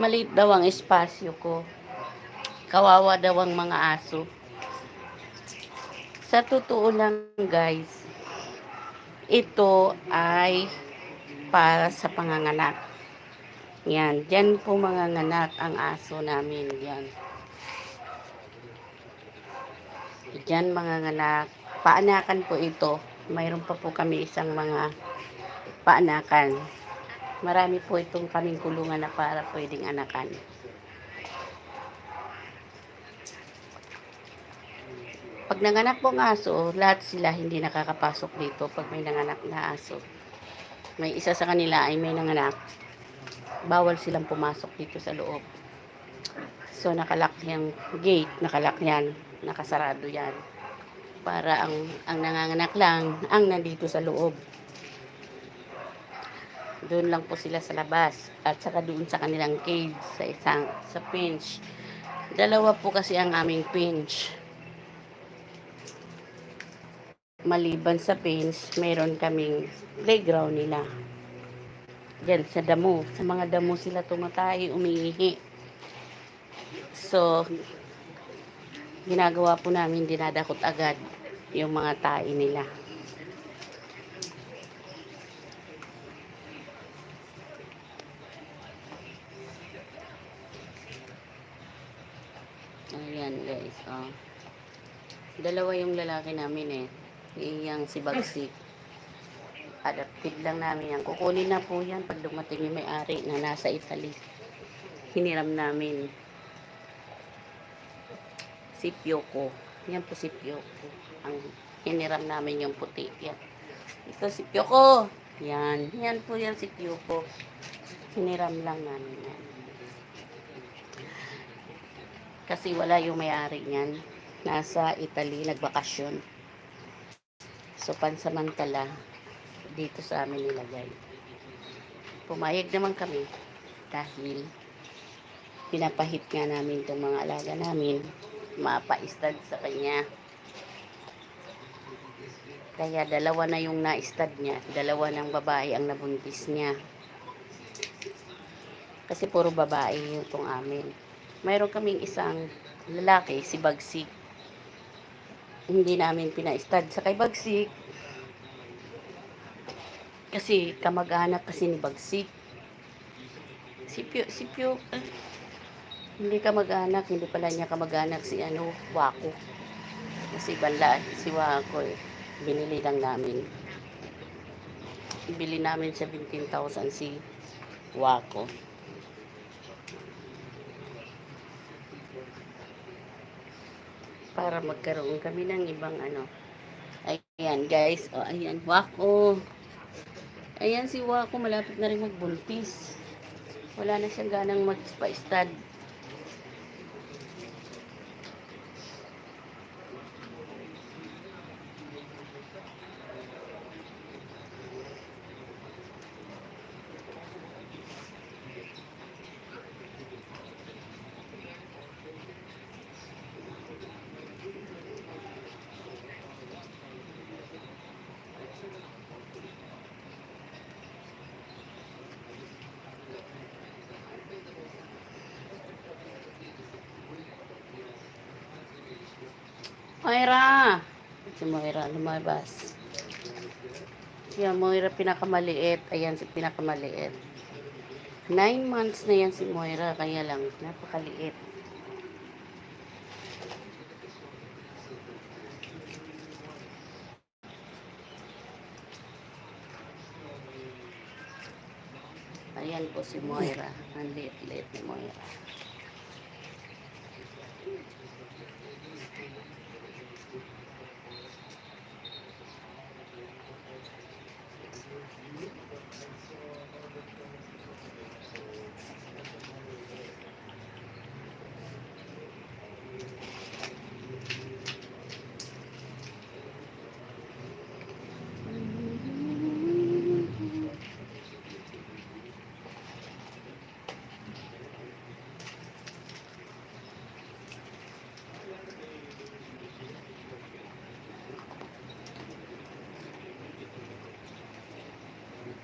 Maliit daw ang espasyo ko. Kawawa daw ang mga aso. Sa totoo lang guys, ito ay para sa panganganak. Yan, dyan po manganganak ang aso namin. Yan. Diyan manganganak. Paanakan po ito. Mayroon pa po kami isang mga paanakan. Marami po itong kaming kulungan na para pwedeng anakan. Pag nanganak po ang aso, lahat sila hindi nakakapasok dito pag may nanganak na aso. May isa sa kanila ay may nanganak. Bawal silang pumasok dito sa loob. So, nakalak yung gate, nakalak yan, nakasarado yan. Para ang, ang nanganganak lang, ang nandito sa loob. Doon lang po sila sa labas. At saka doon sa kanilang cage, sa isang, sa pinch. Dalawa po kasi ang aming pinch. Maliban sa pinch, meron kaming playground nila. Diyan sa damo. Sa mga damo sila tumatay, umiihi. So, ginagawa po namin, dinadakot agad yung mga tae nila. Ayan guys, oh. Dalawa yung lalaki namin eh. Iyang si Bagsik. Adapted lang namin yan. Kukunin na po yan pag dumating yung may-ari na nasa Italy. Hiniram namin. Si Pyoko. Yan po si Pyoko. Ang hiniram namin yung puti. Yan. Ito si Pyoko. Yan. Yan po yan si Pyoko. Hiniram lang namin yan. Kasi wala yung may-ari niyan. Nasa Italy, nagbakasyon. So, pansamantala, dito sa amin nilagay. Pumayag naman kami dahil pinapahit nga namin itong mga alaga namin mapaistad sa kanya. Kaya dalawa na yung na-stud niya. Dalawa ng babae ang nabuntis niya. Kasi puro babae yung itong amin. Mayroon kaming isang lalaki, si Bagsik. Hindi namin pina-stud sa kay Bagsik. Kasi kamag-anak kasi ni Bagsik. Si Pio, si Pio, eh, hindi kamag-anak, hindi pala niya kamag-anak si ano, Wako. Kasi bala, si Wako eh. Binili lang namin. Bili namin 17,000 si Wako. Para magkaroon kami ng ibang ano. Ayan guys, o ayan, Wako. Ayan si Wako, malapit na rin magbuntis. Wala na siyang ganang mag-stud. Moira! Si Moira lumabas. Si Moira pinakamaliit. Ayan si pinakamaliit. Nine months na yan si Moira. Kaya lang, napakaliit. Ayan po si Moira. Ang liit-liit ni Moira.